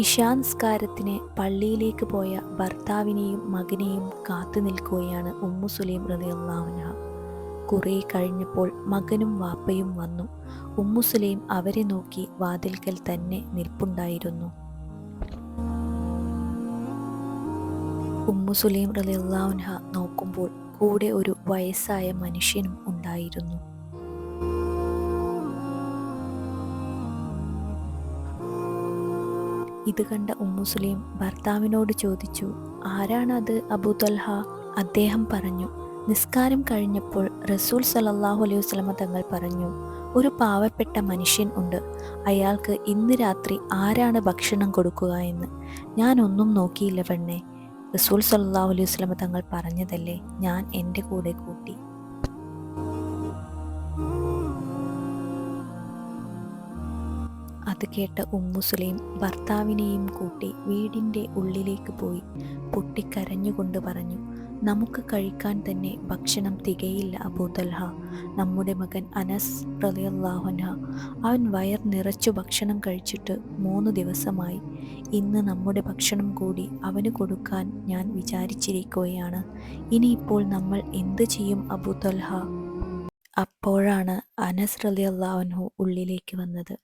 ഇഷാൻസ്കാരത്തിന് പള്ളിയിലേക്ക് പോയ ഭർത്താവിനെയും മകനെയും കാത്തു നിൽക്കുകയാണ് ഉമ്മു സുലൈം റളിയല്ലാഹുഅൻഹ കുറേ കഴിഞ്ഞപ്പോൾ മകനും വാപ്പയും വന്നു. ഉമ്മു സുലൈം അവരെ നോക്കി വാതിൽക്കൽ തന്നെ നിൽപ്പുണ്ടായിരുന്നു. ഉമ്മു സുലൈം റളിയല്ലാഹുഅൻഹ നോക്കുമ്പോൾ കൂടെ ഒരു വയസ്സായ മനുഷ്യനും ഉണ്ടായിരുന്നു. ഇത് കണ്ട ഉമ്മുസ്ലിം ഭർത്താവിനോട് ചോദിച്ചു ആരാണത് അബൂതൽഹ അദ്ദേഹം പറഞ്ഞു നിസ്കാരം കഴിഞ്ഞപ്പോൾ റസൂൽ സലല്ലാഹു അലൈഹി വസ്ലമ തങ്ങൾ പറഞ്ഞു ഒരു പാവപ്പെട്ട മനുഷ്യൻ ഉണ്ട് അയാൾക്ക് ഇന്ന് രാത്രി ആരാണ് ഭക്ഷണം കൊടുക്കുക എന്ന്. ഞാൻ ഒന്നും നോക്കിയില്ല പെണ്ണെ. റസൂൽ സല്ലാഹു അലൈഹി വസ്ലമ തങ്ങൾ പറഞ്ഞതല്ലേ ഞാൻ എന്റെ കൂടെ കൂട്ടി. അത് കേട്ട ഉമ്മുസുലൈം ഭർത്താവിനെയും കൂട്ടി വീടിന്റെ ഉള്ളിലേക്ക് പോയി. പൊട്ടിക്കരഞ്ഞുകൊണ്ട് പറഞ്ഞു നമുക്ക് കഴിക്കാൻ തന്നെ ഭക്ഷണം തികയില്ല അബൂതൽഹ നമ്മുടെ മകൻ അനസ് റലിയല്ലാഹുൻഹ അവൻ വയർ നിറച്ചു ഭക്ഷണം കഴിച്ചിട്ട് മൂന്ന് ദിവസമായി. ഇന്ന് നമ്മുടെ ഭക്ഷണം കൂടി അവന് കൊടുക്കാൻ ഞാൻ വിചാരിച്ചിരിക്കുകയാണ്. ഇനിയിപ്പോൾ നമ്മൾ എന്ത് ചെയ്യും അബൂതൽഹ അപ്പോഴാണ് അനസ് റലിയല്ലാഹുൻഹു ഉള്ളിലേക്ക് വന്നത്.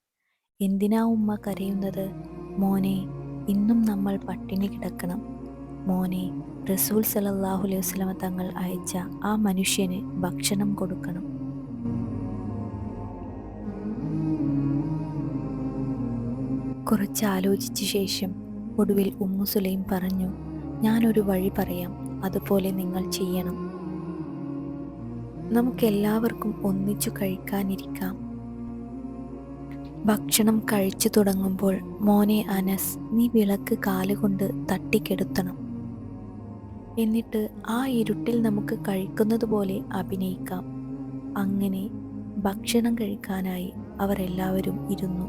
എന്തിനാ ഉമ്മ കരയുന്നത്? മോനെ ഇന്നും നമ്മൾ പട്ടിണി കിടക്കണം. മോനെ റസൂൽ സലല്ലാഹു അലൈഹി വസ്ലമ തങ്ങൾ അയച്ച ആ മനുഷ്യന് ഭക്ഷണം കൊടുക്കണം. കുറച്ച് ആലോചിച്ച ശേഷം ഒടുവിൽ ഉമ്മു സുലൈം പറഞ്ഞു ഞാനൊരു വഴി പറയാം. അതുപോലെ നിങ്ങൾ ചെയ്യണം. നമുക്കെല്ലാവർക്കും ഒന്നിച്ചു കഴിക്കാനിരിക്കാം. ഭക്ഷണം കഴിച്ചു തുടങ്ങുമ്പോൾ മോനെ അനസ് നീ വിളക്ക് കാലുകൊണ്ട് തട്ടിക്കെടുത്തണം എന്നിട്ട് ആ ഇരുട്ടിൽ നമുക്ക് കഴിക്കുന്നത് പോലെ അഭിനയിക്കാം. അങ്ങനെ ഭക്ഷണം കഴിക്കാനായി അവരെല്ലാവരും ഇരുന്നു.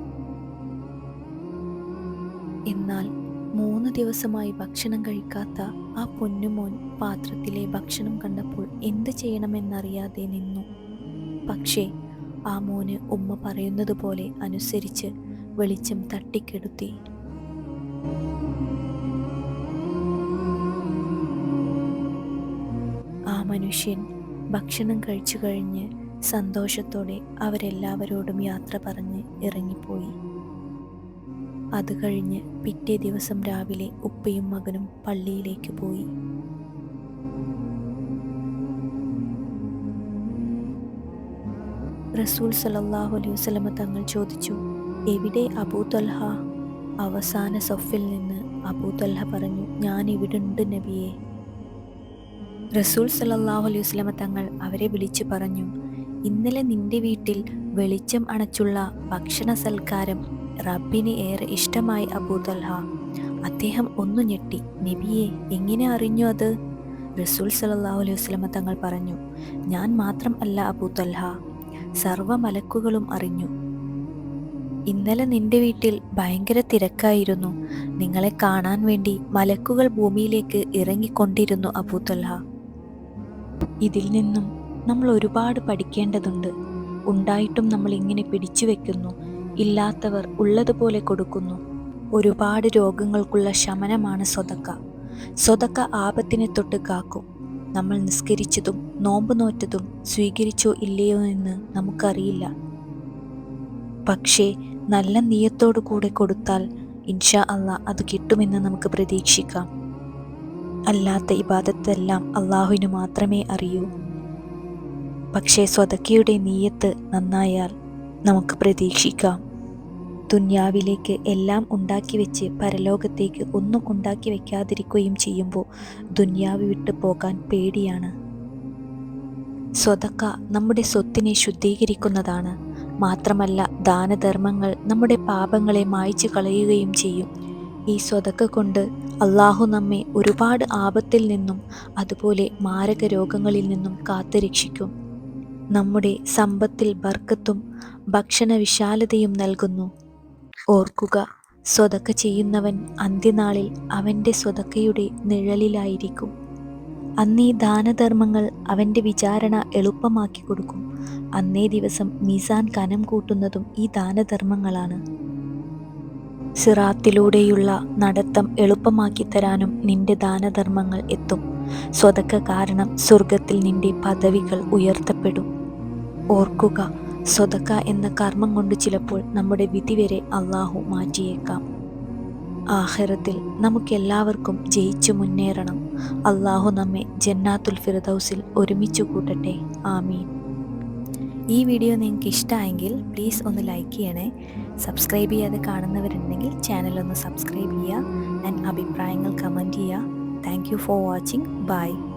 എന്നാൽ മൂന്ന് ദിവസമായി ഭക്ഷണം കഴിക്കാത്ത ആ പൊന്നുമോൻ പാത്രത്തിലെ ഭക്ഷണം കണ്ടപ്പോൾ എന്ത് ചെയ്യണമെന്നറിയാതെ നിന്നു. പക്ഷേ ആ മോന് ഉമ്മ പറയുന്നത് പോലെ അനുസരിച്ച് വെളിച്ചം തട്ടിക്കെടുത്തി. ആ മനുഷ്യൻ ഭക്ഷണം കഴിച്ചു കഴിഞ്ഞ് സന്തോഷത്തോടെ അവരെല്ലാവരോടും യാത്ര പറഞ്ഞ് ഇറങ്ങിപ്പോയി. അത് കഴിഞ്ഞ് പിറ്റേ ദിവസം രാവിലെ ഉപ്പയും മകനും പള്ളിയിലേക്ക് പോയി. റസൂൽ സലല്ലാഹു അലൈഹി വസ്ലമ തങ്ങൾ ചോദിച്ചു എവിടെ അബൂ തൽഹ? അവസാന സഫിൽ നിന്ന് അബൂ തൽഹ പറഞ്ഞു ഞാൻ ഇവിടുണ്ട് നബിയെ. റസൂൽ സലല്ലാഹു അലൈഹി വസ്ലമ തങ്ങൾ അവരെ വിളിച്ചു പറഞ്ഞു ഇന്നലെ നിന്റെ വീട്ടിൽ വെളിച്ചം അണച്ചുള്ള ഭക്ഷണ സൽക്കാരം റബ്ബിന് ഏറെ ഇഷ്ടമായി അബൂതൽഹ അദ്ദേഹം ഒന്നു ഞെട്ടി നബിയെ എങ്ങനെ അറിഞ്ഞു അത്? റസൂൽ സലല്ലാഹു അലൈഹി വസ്ലമ തങ്ങൾ പറഞ്ഞു ഞാൻ മാത്രം അല്ല അബൂ തൽഹ സർവ മലക്കുകളും അറിഞ്ഞു. ഇന്നലെ നിന്റെ വീട്ടിൽ ഭയങ്കര തിരക്കായിരുന്നു. നിങ്ങളെ കാണാൻ വേണ്ടി മലക്കുകൾ ഭൂമിയിലേക്ക് ഇറങ്ങിക്കൊണ്ടിരുന്നു അബൂത്തൽഹ ഇതിൽ നിന്നും നമ്മൾ ഒരുപാട് പഠിക്കേണ്ടതുണ്ട്. ഉണ്ടായിട്ടും നമ്മൾ ഇങ്ങനെ പിടിച്ചു വെക്കുന്നു. ഇല്ലാത്തവർ ഉള്ളതുപോലെ കൊടുക്കുന്നു. ഒരുപാട് രോഗങ്ങൾക്കുള്ള ശമനമാണ് സ്വതക്ക. സ്വതക്ക ആപത്തിനെ തൊട്ട് കാക്കും. നമ്മൾ നിസ്കരിച്ചതും നോമ്പ് നോറ്റതും സ്വീകരിച്ചോ ഇല്ലയോ എന്ന് നമുക്കറിയില്ല. പക്ഷേ നല്ല നീയത്തോടു കൂടെ കൊടുത്താൽ ഇൻഷാ അല്ല അത് കിട്ടുമെന്ന് നമുക്ക് പ്രതീക്ഷിക്കാം. അല്ലാത്ത ഇബാദത്തെല്ലാം അള്ളാഹുവിന് മാത്രമേ അറിയൂ. പക്ഷേ സ്വതക്കയുടെ നീയത്ത് നന്നായാൽ നമുക്ക് പ്രതീക്ഷിക്കാം. ദുന്യാവിലേക്ക് എല്ലാം ഉണ്ടാക്കി വെച്ച് പരലോകത്തേക്ക് ഒന്നും ഉണ്ടാക്കി വെക്കാതിരിക്കുകയും ചെയ്യുമ്പോൾ ദുന്യാവ് വിട്ടു പോകാൻ പേടിയാണ്. സ്വതക്ക നമ്മുടെ സ്വത്തിനെ ശുദ്ധീകരിക്കുന്നതാണ്. മാത്രമല്ല ദാനധർമ്മങ്ങൾ നമ്മുടെ പാപങ്ങളെ മായ്ച്ചു കളയുകയും ചെയ്യും. ഈ സ്വതക്ക കൊണ്ട് അള്ളാഹു നമ്മെ ഒരുപാട് ആപത്തിൽ നിന്നും അതുപോലെ മാരക രോഗങ്ങളിൽ നിന്നും കാത്തുരക്ഷിക്കും. നമ്മുടെ സമ്പത്തിൽ ബർക്കത്തും ഭക്ഷണ വിശാലതയും നൽകുന്നു. ഓർക്കുക സ്വതക്ക ചെയ്യുന്നവൻ അന്ത്യനാളിൽ അവന്റെ സ്വതക്കയുടെ നിഴലിലായിരിക്കും. അന്നീ ദാനധർമ്മങ്ങൾ അവന്റെ വിചാരണ എളുപ്പമാക്കി കൊടുക്കും. അന്നേ ദിവസം മീസാൻ കനം കൂട്ടുന്നതും ഈ ദാനധർമ്മങ്ങളാണ്. സിറാത്തിലൂടെയുള്ള നടത്തം എളുപ്പമാക്കി തരാനും നിന്റെ ദാനധർമ്മങ്ങൾ എത്തും. സ്വതക്ക കാരണം സ്വർഗത്തിൽ നിന്റെ പദവികൾ ഉയർത്തപ്പെടും. ഓർക്കുക സ്വതക്ക എന്ന കർമ്മം കൊണ്ട് ചിലപ്പോൾ നമ്മുടെ വിധി വരെ അള്ളാഹു മാറ്റിയേക്കാം. ആഖിറത്തിൽ നമുക്കെല്ലാവർക്കും ജയിച്ചു മുന്നേറണം. അള്ളാഹു നമ്മെ ജന്നാത്തുൽ ഫിർദൗസിൽ ഒരുമിച്ച് കൂട്ടട്ടെ. ആമീൻ. ഈ വീഡിയോ നിങ്ങൾക്ക് ഇഷ്ടമായെങ്കിൽ പ്ലീസ് ഒന്ന് ലൈക്ക് ചെയ്യണേ. സബ്സ്ക്രൈബ് ചെയ്യാതെ കാണുന്നവരുണ്ടെങ്കിൽ ചാനൽ ഒന്ന് സബ്സ്ക്രൈബ് ചെയ്യുക. ആൻഡ് അഭിപ്രായങ്ങൾ കമന്റ് ചെയ്യുക. Thank you for watching. Bye.